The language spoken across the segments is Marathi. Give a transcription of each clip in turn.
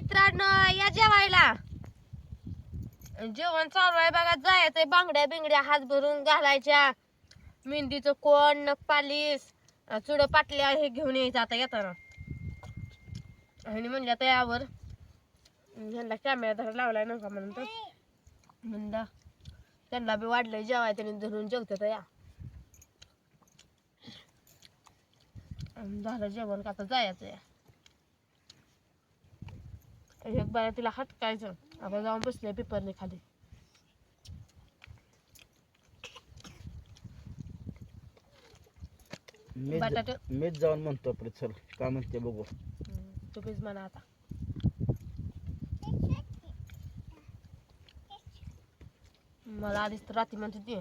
मित्रांनो या जेवायला. जेवण चालू आहे बघा जायचंय. बांगड्या बिंगड्या हात भरून घालायच्या. मेहंदीचं कोण नख पालीस. चुड पाटल्या हे घेऊन यायचं आता येताना. आणि म्हणलं त्यावर ह्यांना कॅमेरा धरा लावलाय नका म्हणून तर. म्हणलं त्यांना बी वाढलंय जेवाय त्यांनी धरून जेवतात या. झालं जेवण का आता जायचं या एक बाया तिला हटकायचं. आता जाऊन बसले पेपरने खाली. मीच बटाटे. मीच जाऊन म्हणतो आपलं चल का म्हणते बघू. तुम्हीच म्हणा आता. मला आधीच तर रात्री म्हणते ती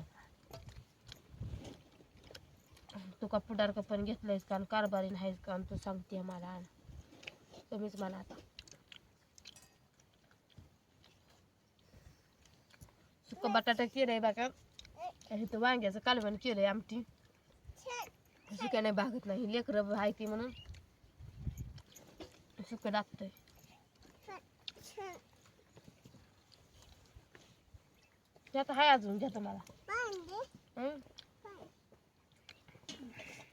तू का पुढार का पण घेतलंयस का कारभारी नाहीस का? तू सांगते मला. तुम्हीच म्हणा आता. सुक बटाटा केलंय बघा तर वांग्याचं कालवण केलंय आमटी सुक्या नाही भागत नाही लेकरं आहे ती म्हणून सुक लागतंय त्यात आहे अजून घ्या तुम्हाला हं?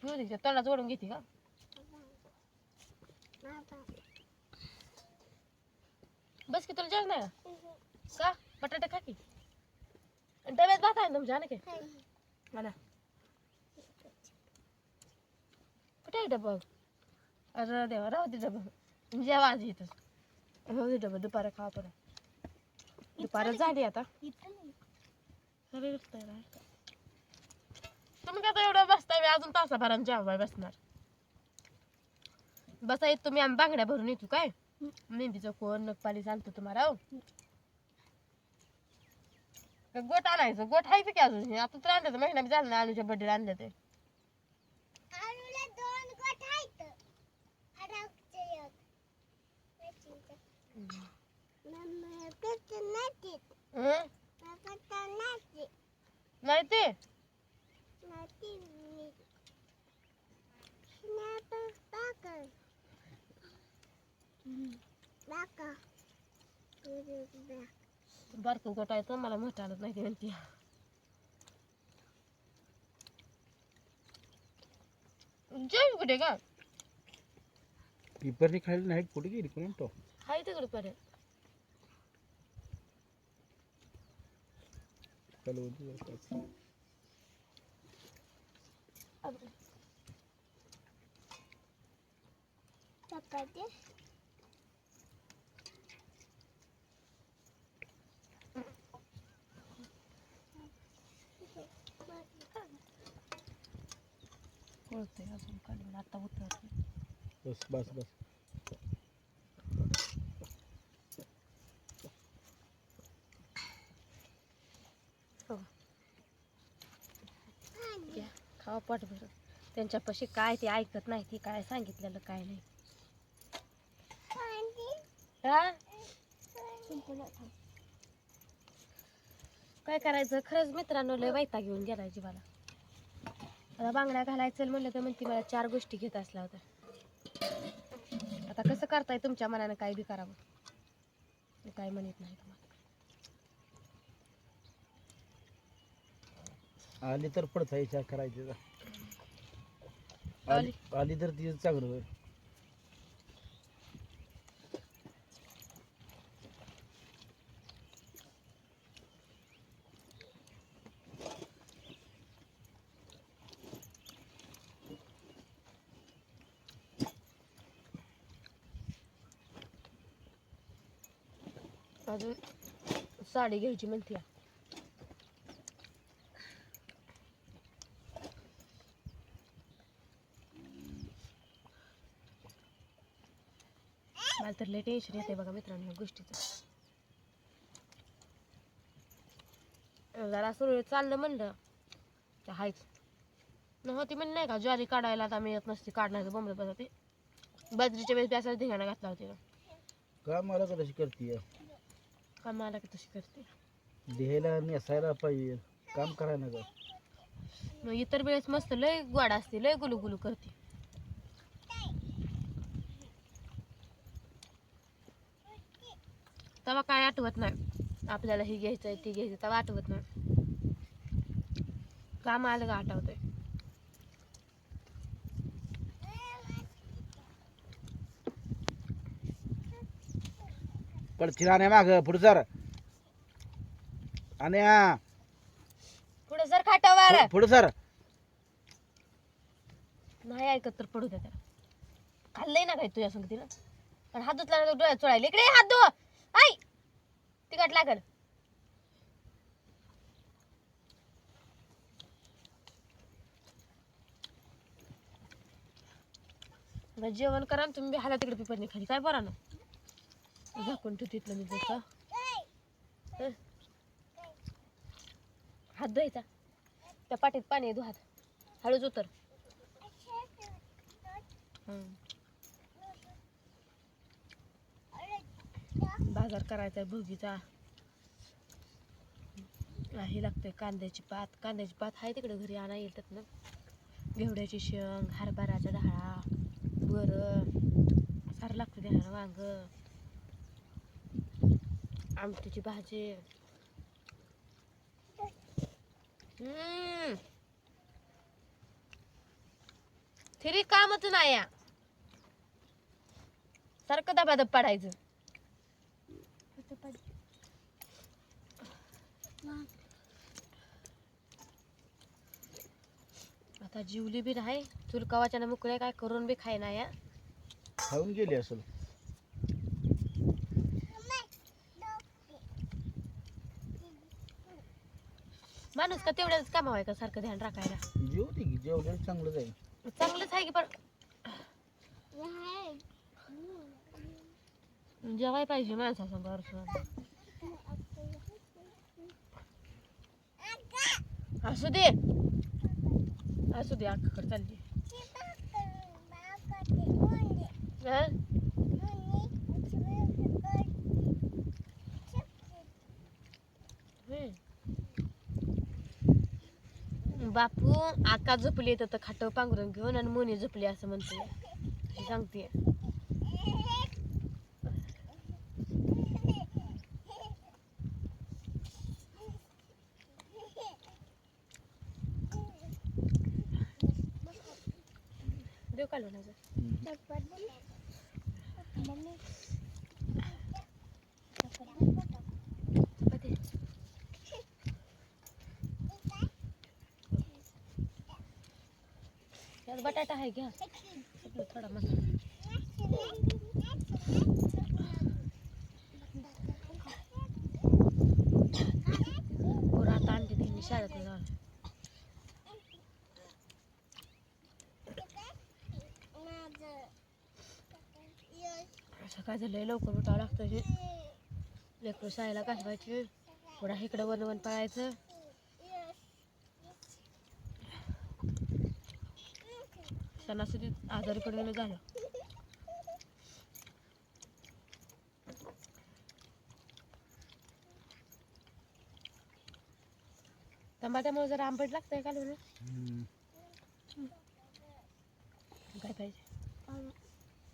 घेऊ तोंडात जोडून घेते का बस की तुला जेवण नाही का का बटाटे खा की डब्यात भात आहे ना तुमच्या ना काय म्हणा कुठे आहे डबा? अरे देवा राहू दे डबा. जेवा आज इथं राहू दे डबा दुपारा खावा परत. दुपारच झाली आता. अरे. तुम्ही का आता एवढं बसताय मी अजून तासाभरात जेवाय बसणार. बसा येत तुम्ही आम्ही बांगड्या भरून येतो काय? मेहंदीचं कोण नखपाली सांगतो तुम्हाला हो. का गोट आणायचं? गोट आहे की अजून? हे आता तर आणलं महिना बी झाला ना अनुच्या बर्थडे आणलं ते. हं? नाही ते बारकं गोट आहे तर? आलं नाही ते म्हणते जेव कुठे का? पेपरनी खायला नाही कुठे गेली कोण तो? हाय तिकडे पर्यंत. चल कळतंय अजून काढून आता उतरते. बस बस बस. घ्या खावा पोट भरून त्यांच्यापाशी काय ते ऐकत नाही ती काय सांगितलेलं काय नाही. हा? काय करायचं? खरंच मित्रांनो लय वैता घेऊन गेलाय जीवाला. आता बांगड्या घालायचं म्हणलं तर म्हणते मला चार गोष्टी घेत असल्या होत्या आता कसं करताय तुमच्या मनानं काय बी करावं काय म्हणत नाही तुम्हाला आली तर पडता विचार करायचे आली. तर तिचं चांगलं होय. अजून साडी घ्यायची म्हणते. मला तर लय टेन्शन येते बघा मित्रांनो या गोष्टीचं. जरा सुरू चाललं म्हणलं तर हायच. नव्हती म्हणलं नाही का ज्वारी काढायला आता मी येत नसते काढण्याचं बोंबलं बसा ते बाजरीच्या वेळेस त्याचाच धिंगाणा घातला होती ना का मला कदाचित करते का मला की तशी करते. देहायला नेसायला पाहिजे. काम करायला का मग इतर वेळेस मस्त लय गोड असते लय गुलू गुलू करते. तेव्हा काय आठवत नाही. आपल्याला हे घ्यायचं आहे ते घ्यायचं तेव्हा आठवत नाही. काम आलं का आठवतंय? पडची आणि माग पुढे सर आणि पुढे जर खाटावर पुढे सर नाही ऐकत तर पडू द्या त्याला. खाल्लंय ना काय तुझ्या संगतीनं. आणि हात धुतला ना डोळ्यात चोळायला. इकडे ये, हात धु. आई! तिकट लागल. जेवण करा आणि तुम्ही. बी हाला तिकडे पिपरनी खाली. काय बरं ना झाकून ठेव तिथलं मी जसा हात धुवायचा. त्या पाठीत पाणी आहे, धु हात हळूच उतर. बाजार करायचा आहे भुगीचा. हे लागतंय कांद्याची पात. कांद्याची पात आहे तिकडे घरी आणा येतात ना. घेवड्याची शेंग हरभराचा डाळा बरं सारं लागतं द्यायला वांग. आमटीची भाजी. हम्म. तरी कामच नाही या सारखं दबादब पडायचं. आता जिवली बी नाही चुलकावाच्या मुकळ्या काय करून बी खाय नाही या खाऊन गेली असेल. माणूस का तेवढ्याच कामाव आहे का सारखं ध्यान राखायला? जेव दे की जेवलेलं चांगलंच आहे. चांगलंच आहे की पण जेवाय पाहिजे माणसासमोर असू दे. असू दे अक्काकडे चालली. हं? बापू आका झोपली तर खाटं पांघरून घेऊन आणि मोनी झोपली असं म्हणते. सांगते. देऊ काढून आज. यात बटाटा आहे घ्या. थोडा मसाला पोरं आता आणते त्यांनी शाळेत जाऊन. सकाळ झालंय लवकर उठावं लागतं हे. लेकरं शाळेला घालवायची थोडा इकडं वन वन पळायचं. सणासुदी आजारी पडलेलं झालं. टमाट्यामुळे जरा आंबट लागतंय का लोणं? काय पाहिजे?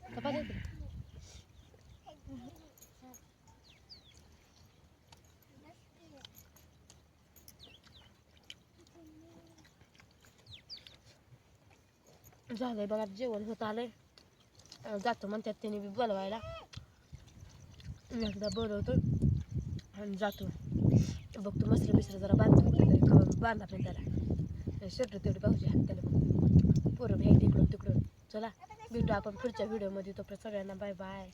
चपाती झालंय बघा जेवण होत आलंय. जातो म्हणतात त्यांनी बी बोलवायला. एकदा बोलवतो आणि जातो. बघतो मसरं बिसरं जरा बांधतो बांधा पण त्याला. शर्ट तेवढी पाहू त्याला मग पोरं घ्यायची इकडून तिकडून चला भेटू आपण पुढच्या व्हिडिओमध्ये तोपर्यंत सगळ्यांना बाय बाय